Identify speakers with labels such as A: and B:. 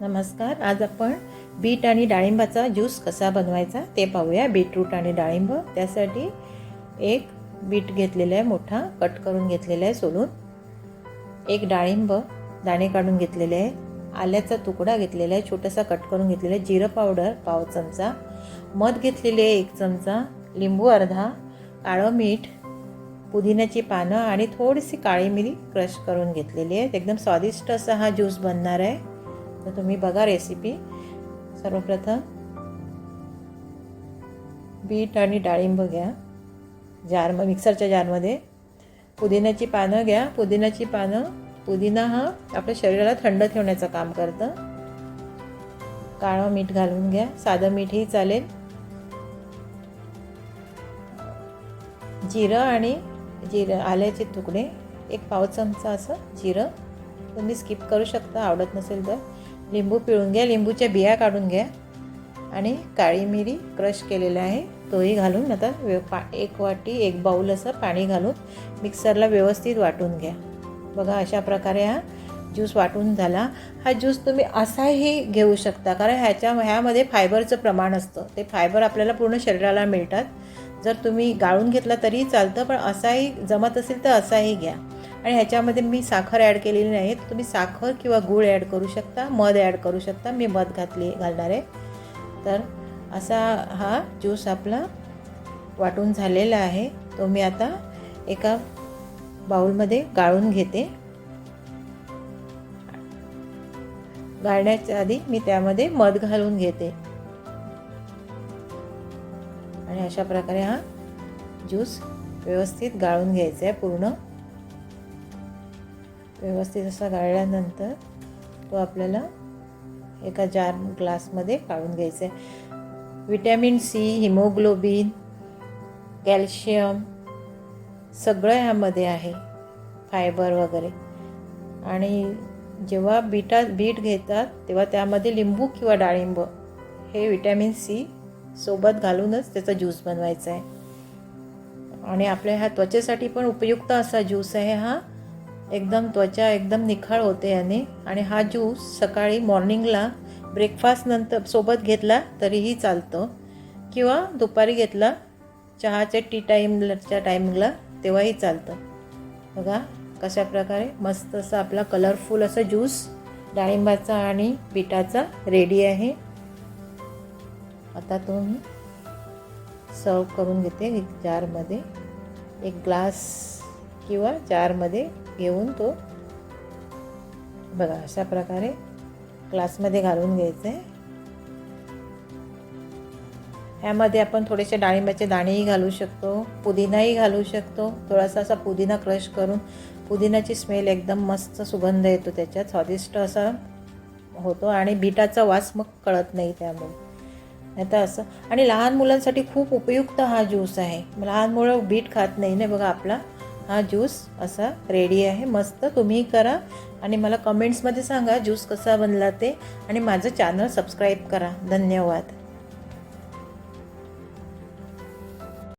A: नमस्कार आज आपण बीट आणि डाळिंबाचा ज्यूस कसा बनवायचा ते पाहूया. बीटरूट आणि डाळिंब त्यासाठी एक बीट घेतलेला आहे मोठा कट करून घेतलेला आहे सोलून. एक डाळिंब दाणे काढून घेतलेले आहे. आल्याचा तुकडा घेतलेला आहे छोटासा कट करून घेतलेला आहे. जिरं पावडर पाव चमचा. मध घेतलेले आहे एक चमचा. लिंबू अर्धा. काळं मीठ. पुदिन्याची पानं आणि थोडीशी काळी मिरी क्रश करून घेतलेली आहे. एकदम स्वादिष्ट असा हा ज्यूस बनणार आहे. तर तुम्ही बघा रेसिपी सर्वप्रथम बीट आणि डाळिंब घ्या. जार मिक्सरच्या जारमध्ये पुदिन्याची पानं घ्या. पुदिन्याची पानं पुदिना हा आपल्या शरीराला थंड ठेवण्याचं काम करतं. काळं मीठ घालून घ्या. साधं मीठही चालेल. जिरं आणि जिरं आल्याचे तुकडे. एक पाव चमचा असं जिरं. तुम्ही स्किप करू शकता आवडत नसेल तर. लिंबू पिळून घ्या लिंबूच्या बिया काढून घ्या. आणि काळी मिरी क्रश केलेला आहे. तोही घालून आता व्यव पा एक वाटी एक बाऊल असं पाणी घालून मिक्सरला व्यवस्थित वाटून घ्या. बघा अशा प्रकारे हा ज्यूस वाटून झाला. हा ज्यूस तुम्ही असाही घेऊ शकता कारण ह्याच्या ह्यामध्ये फायबरचं प्रमाण असतं. ते फायबर आपल्याला पूर्ण शरीराला मिळतात. जर तुम्ही गाळून घेतला तरीही चालतं पण असाही जमत असेल तर असाही घ्या. आणि ह्याच्यामध्ये मी साखर ॲड केलेली नाही. तर तुम्ही साखर किंवा गूळ ॲड करू शकता मध ॲड करू शकता. मी मध घातली घालणार आहे. तर असा हा ज्यूस आपला वाटून झालेला आहे. तो मी आता एका बाऊलमध्ये गाळून घेते. गाळण्याच्या आधी मी त्यामध्ये मध घालून घेते. आणि अशा प्रकारे हा ज्यूस व्यवस्थित गाळून घ्यायचा आहे पूर्ण. व्यवस्थित असा गाळल्यानंतर तो आपल्याला एका जार ग्लासमध्ये काढून घ्यायचा आहे विटॅमिन सी हिमोग्लोबिन कॅल्शियम सगळं ह्यामध्ये आहे फायबर वगैरे. आणि जेव्हा बीटा बीट घेतात तेव्हा त्यामध्ये लिंबू किंवा डाळिंब हे विटॅमिन सी सोबत घालूनच त्याचा ज्यूस बनवायचा आहे आणि आपल्या ह्या त्वचेसाठी पण उपयुक्त असा ज्यूस आहे हा एकदम त्वचा एकदम निखाळ होते याने. आणि हा ज्यूस सकाळी मॉर्निंगला ब्रेकफास्ट नंतर सोबत घेतला तरीही चालतं. किंवा दुपारी घेतला चहाच्या टी टाईमच्या टायमिंगला तेव्हाही चालतं. बघा कशा प्रकारे मस्त असं आपला कलरफुल असं ज्यूस डाळिंबाचा आणि बिटाचा रेडी आहे. आता तो मी सर्व करून घेते एक जारमध्ये एक ग्लास किंवा जारमध्ये घेऊन तो. बघा अशा प्रकारे ग्लासमध्ये घालून घ्यायचं. आहे ह्यामध्ये आपण थोडेसे डाळिंबाचे दाणेही घालू शकतो पुदिनाही घालू शकतो. थोडासा असा पुदिना क्रश करून पुदिनाची स्मेल एकदम मस्त सुगंध येतो त्याच्यात. स्वादिष्ट असा होतो आणि बीटाचा वास मग कळत नाही त्यामुळे. आता असं. आणि लहान मुलांसाठी खूप उपयुक्त हा ज्यूस आहे. लहान मुलं बीट खात नाही ना बघा आपला. हा ज्यूस असा रेडी आहे. मस्त तुम्ही करा आणि मला कमेंट्समध्ये सांगा ज्यूस कसा बनला ते. आणि माझं चॅनल सबस्क्राईब करा. धन्यवाद.